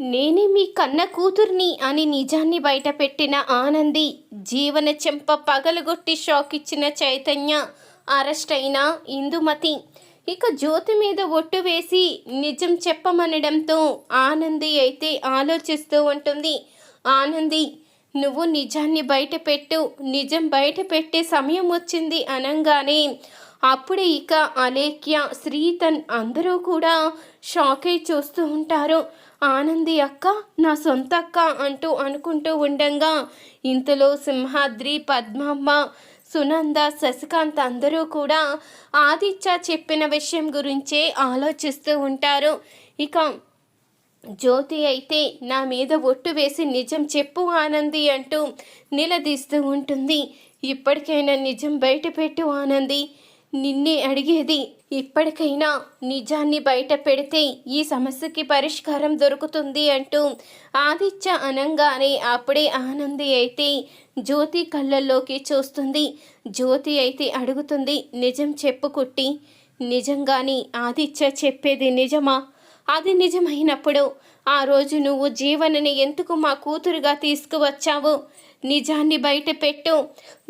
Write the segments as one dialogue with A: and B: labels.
A: నేనే మీ కన్న కూతుర్ని అని నిజాన్ని బయటపెట్టిన ఆనంది జీవన చెంప పగలగొట్టి షాక్ ఇచ్చిన చైతన్య అరెస్ట్ అయిన ఇందుమతి. ఇక జ్యోతి మీద ఒట్టు వేసి నిజం చెప్పమనడంతో ఆనంది అయితే ఆలోచిస్తూ ఉంటుంది. ఆనంది నువ్వు నిజాన్ని బయటపెట్టు నిజం బయట పెట్టే సమయం వచ్చింది అనగానే. అప్పుడే ఇక అలేఖ్య శ్రీతన్ అందరూ కూడా షాక్ అయి చూస్తూ ఉంటారు. ఆనంది అక్క నా సొంత అక్క అంటూ అనుకుంటూ ఉండంగా ఇంతలో సింహాద్రి పద్మమ్మ సునంద శశికాంత్ అందరూ కూడా ఆదిత్య చెప్పిన విషయం గురించే ఆలోచిస్తూ ఉంటారు. ఇక జ్యోతి అయితే నా మీద ఒట్టు వేసి నిజం చెప్పు ఆనంది అంటూ నిలదీస్తూ ఉంటుంది. ఇప్పటికైనా నిజం బయటపెట్టు ఆనంది. నిన్నే అడిగేది ఇప్పటికైనా నిజాన్ని బయట పెడితే ఈ సమస్యకి పరిష్కారం దొరుకుతుంది అంటూ ఆదిత్య అనంగానే అప్పుడే ఆనంది అయితే జ్యోతి కళ్ళల్లోకి చూస్తుంది. జ్యోతి అయితే అడుగుతుంది నిజం చెప్పుకుట్టి నిజంగానే నిజంగాని ఆదిత్య చెప్పేది నిజమా? అది నిజమైనప్పుడు ఆ రోజు నువ్వు జీవనని ఎందుకు మా కూతురుగా తీసుకువచ్చావు? నిజాన్ని బయట పెట్టు.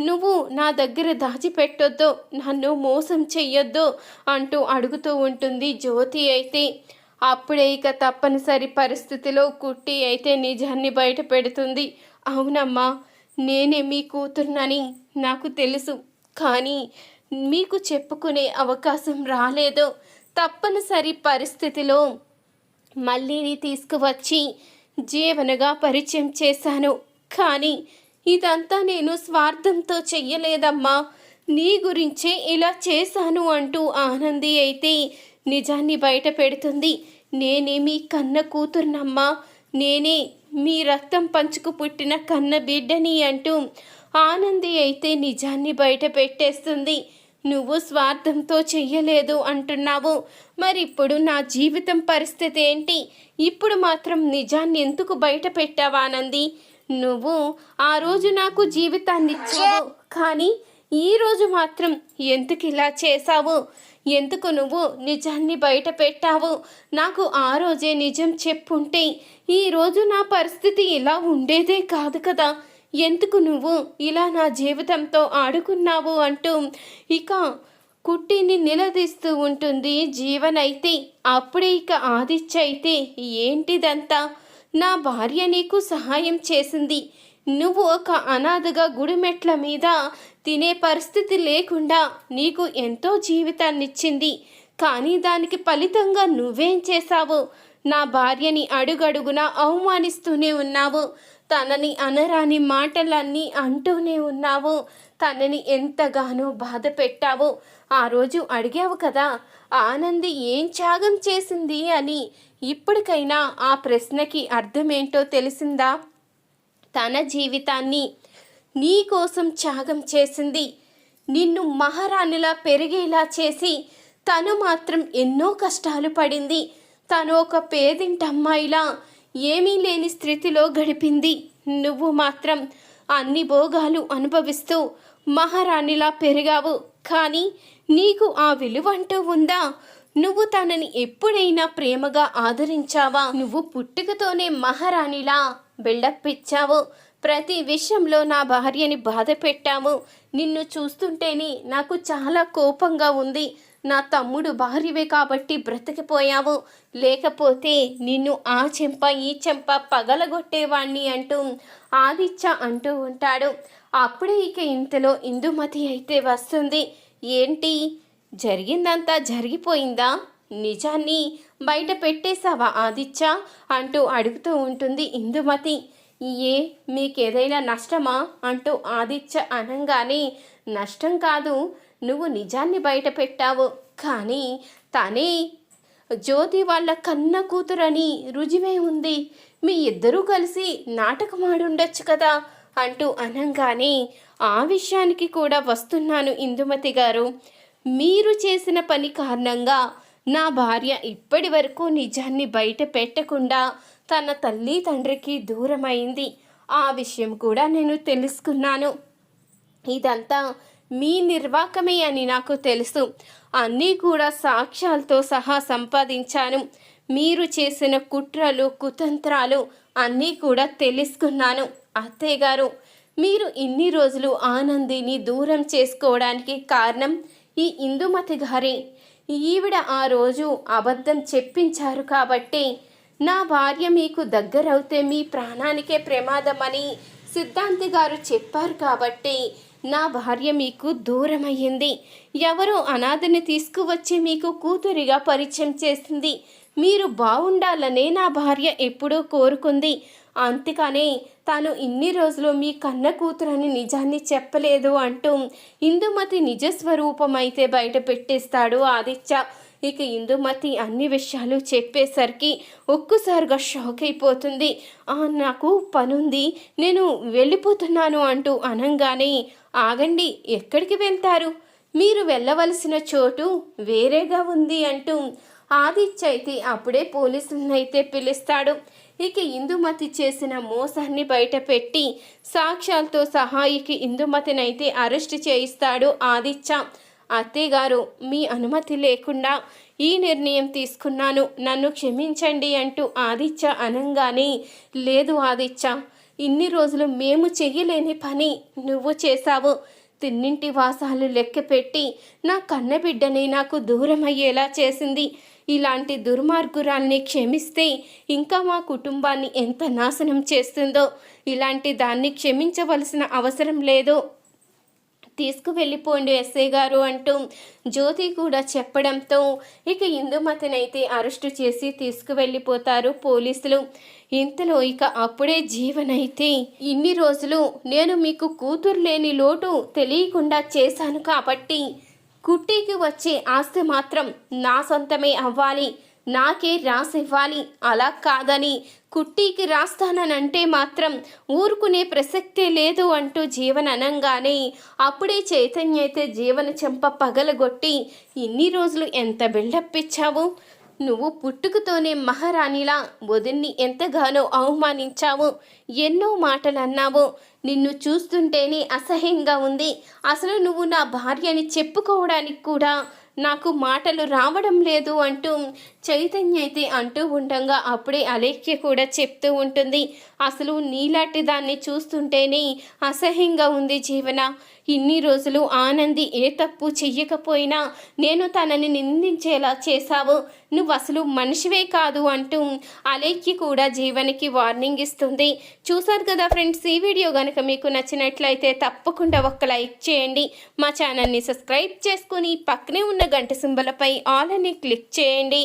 A: నువ్వు నా దగ్గర దాచిపెట్టొద్దు. నన్ను మోసం చెయ్యొద్దు అంటూ అడుగుతూ ఉంటుంది జ్యోతి అయితే. అప్పుడే ఇక తప్పనిసరి పరిస్థితిలో కుట్టి అయితే నిజాన్ని బయట పెడుతుంది. అవునమ్మా నేనే మీ కూతురునని నాకు తెలుసు. కానీ మీకు చెప్పుకునే అవకాశం రాలేదు. తప్పనిసరి పరిస్థితిలో మళ్ళీని తీసుకువచ్చి జీవనగా పరిచయం చేశాను. కానీ ఇదంతా నేను స్వార్థంతో చెయ్యలేదమ్మా. నీ గురించే ఇలా చేశాను అంటూ ఆనంది అయితే నిజాన్ని బయట పెడుతుంది. నేనే మీ కన్న కూతురునమ్మా. నేనే మీ రక్తం పంచుకు పుట్టిన కన్న బిడ్డని అంటూ ఆనంది అయితే నిజాన్ని బయట పెట్టేస్తుంది. నువ్వు స్వార్థంతో చెయ్యలేదు అంటున్నావు. మరి ఇప్పుడు నా జీవితం పరిస్థితి ఏంటి? ఇప్పుడు మాత్రం నిజాన్ని ఎందుకు బయట పెట్టావా ఆనంది నువ్వు ఆ రోజు నాకు జీవితాన్ని ఇచ్చావు. కానీ ఈ రోజు మాత్రం ఎందుకు ఇలా చేశావు? ఎందుకు నువ్వు నిజాన్ని బయట పెట్టావు? నాకు ఆ రోజే నిజం చెప్పుంటే ఈ రోజు నా పరిస్థితి ఇలా ఉండేదే కాదు కదా. ఎందుకు నువ్వు ఇలా నా జీవితంతో ఆడుకున్నావు అంటూ ఇక కుట్టిని నిలదీస్తూ ఉంటుంది జీవనైతే. అప్పుడే ఇక ఆదిత్య అయితే ఏంటిదంతా? నా భార్య నీకు సహాయం చేసింది. నువ్వు ఒక అనాథగా గుడిమెట్ల మీద తినే పరిస్థితి లేకుండా నీకు ఎంతో జీవితాన్నిచ్చింది. కానీ దానికి ఫలితంగా నువ్వేం చేశావు? నా భార్యని అడుగడుగునా అవమానిస్తూనే ఉన్నావు. తనని అనరాని మాటలన్నీ అంటూనే ఉన్నావు. తనని ఎంతగానో బాధ పెట్టావు. ఆ రోజు అడిగావు కదా ఆనంది ఏం త్యాగం చేసింది అని. ఇప్పటికైనా ఆ ప్రశ్నకి అర్థమేంటో తెలిసిందా? తన జీవితాన్ని నీ కోసం త్యాగం చేసింది. నిన్ను మహారాణిలా పెరిగేలా చేసి తను మాత్రం ఎన్నో కష్టాలు పడింది. తను ఒక పేదింటి అమ్మాయిలా ఏమీ లేని స్థితిలో గడిపింది. నువ్వు మాత్రం అన్ని భోగాలు అనుభవిస్తూ మహారాణిలా పెరిగావు. కానీ నీకు ఆ విలువ అంటూ ఉందా? నువ్వు తనని ఎప్పుడైనా ప్రేమగా ఆదరించావా? నువ్వు పుట్టుకతోనే మహారాణిలా బిల్డప్ ఇచ్చావు. ప్రతి విషయంలో నా భార్యని బాధ పెట్టావు నిన్ను చూస్తుంటేనే నాకు చాలా కోపంగా ఉంది. నా తమ్ముడు భార్యవే కాబట్టి బ్రతికిపోయావు. లేకపోతే నిన్ను ఆ చెంప ఈ చెంప పగలగొట్టేవాణ్ణి అంటూ ఆదిత్య అంటూ ఉంటాడు. అప్పుడే ఇక ఇంతలో ఇందుమతి అయితే వస్తుంది. ఏంటి? జరిగిందంతా జరిగిపోయిందా? నిజాన్ని బయట పెట్టేశావా ఆదిత్య? అంటూ అడుగుతూ ఉంటుంది ఇందుమతి. ఏ మీకేదైనా నష్టమా? అంటూ ఆదిత్య అనంగానే. నష్టం కాదు నువ్వు నిజాన్ని బయట పెట్టావు. కానీ తనే జ్యోతి వాళ్ళ కన్న కూతురని రుజువే ఉంది. మీ ఇద్దరూ కలిసి నాటకం ఆడుండొచ్చు కదా అంటూ అనంగానే ఆ విషయానికి కూడా వస్తున్నాను ఇందుమతి గారు. మీరు చేసిన పని కారణంగా నా భార్య ఇప్పటి వరకు నిజాన్ని బయట పెట్టకుండా తన తల్లి తండ్రికి దూరమైంది. ఆ విషయం కూడా నేను తెలుసుకున్నాను. ఇదంతా మీ నిర్వాకమే అని నాకు తెలుసు. అన్నీ కూడా సాక్ష్యాలతో సహా సంపాదించాను. మీరు చేసిన కుట్రలు కుతంత్రాలు అన్నీ కూడా తెలుసుకున్నాను. అత్తయ్య గారు మీరు ఇన్ని రోజులు ఆనందిని దూరం చేసుకోవడానికి కారణం ఈ ఇందుమతి గారి. ఈవిడ ఆ రోజు అబద్ధం చెప్పించారు కాబట్టి నా భార్య మీకు దగ్గరవుతే మీ ప్రాణానికే ప్రమాదమని సిద్ధాంతి గారు చెప్పారు కాబట్టి నా భార్య మీకు దూరమయ్యింది. ఎవరో అనాథని తీసుకువచ్చి మీకు కూతురిగా పరిచయం చేసింది. మీరు బాగుండాలనే నా భార్య ఎప్పుడూ కోరుకుంది. అంతేకానే తాను ఇన్ని రోజులు మీ కన్న కూతురని నిజాన్ని చెప్పలేదు అంటూ ఇందుమతి నిజస్వరూపమైతే అయితే బయట పెట్టేస్తాడు ఆదిత్య. ఇక ఇందుమతి అన్ని విషయాలు చెప్పేసరికి ఒక్కసారిగా షాక్ అయిపోతుంది. "ఆ, నాకు పనుంది. నేను వెళ్ళిపోతున్నాను అంటూ అనంగానే ఆగండి ఎక్కడికి వెళ్తారు? మీరు వెళ్ళవలసిన చోటు వేరేగా ఉంది అంటూ ఆదిత్య అయితే అప్పుడే పోలీసులను అయితే పిలుస్తాడు. ఇక ఇందుమతి చేసిన మోసాన్ని బయటపెట్టి సాక్ష్యాలతో సహా ఇక ఇందుమతినైతే అరెస్ట్ చేయిస్తాడు ఆదిత్య. అత్తయ్యగారు మీ అనుమతి లేకుండా ఈ నిర్ణయం తీసుకున్నాను. నన్ను క్షమించండి అంటూ ఆదిత్య అనంగానే లేదు ఆదిత్య ఇన్ని రోజులు మేము చెయ్యలేని పని నువ్వు చేశావు. తిన్నింటి వాసాలు లెక్క పెట్టి నా కన్నబిడ్డని నాకు దూరం అయ్యేలా చేసింది. ఇలాంటి దుర్మార్గురాల్ని క్షమిస్తే ఇంకా మా కుటుంబాన్ని ఎంత నాశనం చేస్తుందో. ఇలాంటి దాన్ని క్షమించవలసిన అవసరం లేదు తీసుకువెళ్ళిపోండి ఎస్ఐ గారు అంటూ జ్యోతి కూడా చెప్పడంతో ఇక ఇందుమతినైతే అరెస్టు చేసి తీసుకువెళ్ళిపోతారు పోలీసులు. ఇంతలో ఇక అప్పుడే జీవనైతే. ఇన్ని రోజులు నేను మీకు కూతురు లేని లోటు తెలియకుండా చేశాను కాబట్టి కుట్టికి వచ్చే ఆస్తి మాత్రం నా సొంతమే అవ్వాలి. నాకే రాసివ్వాలి. అలా కాదని కుట్టీకి రాస్తానంటే మాత్రం ఊరుకునే ప్రసక్తే లేదు అంటూ జీవన అనంగానే అప్పుడే చైతన్య అయితే జీవన చెంప పగలగొట్టి ఇన్ని రోజులు ఎంత బిల్డప్ ఇచ్చావు? నువ్వు పుట్టుకతోనే మహారాణిలా వదిన్ని ఎంతగానో అవమానించావు? ఎన్నో మాటలు అన్నావు నిన్ను చూస్తుంటేనే అసహ్యంగా ఉంది. అసలు నువ్వు నా భార్యని చెప్పుకోవడానికి కూడా నాకు మాటలు రావడం లేదు అంటూ చైతన్య అయితే అంటూ ఉండగా అప్పుడే అలేఖ్య కూడా చెప్తూ ఉంటుంది. అసలు నీలాంటి దాన్ని చూస్తుంటేనే అసహ్యంగా ఉంది జీవన. ఇన్ని రోజులు ఆనంది ఏ తప్పు చెయ్యకపోయినా నేను తనని నిందించేలా చేశావు. నువ్వు అసలు మనిషివే కాదు అంటూ అలేక్కి కూడా జీవనికి వార్నింగ్ ఇస్తుంది. చూసారు కదా ఫ్రెండ్స్ ఈ వీడియో కనుక మీకు నచ్చినట్లయితే తప్పకుండా ఒక్క లైక్ చేయండి. మా ఛానల్ని సబ్స్క్రైబ్ చేసుకుని పక్కనే ఉన్న గంట సింబలపై ఆల్ అని క్లిక్ చేయండి.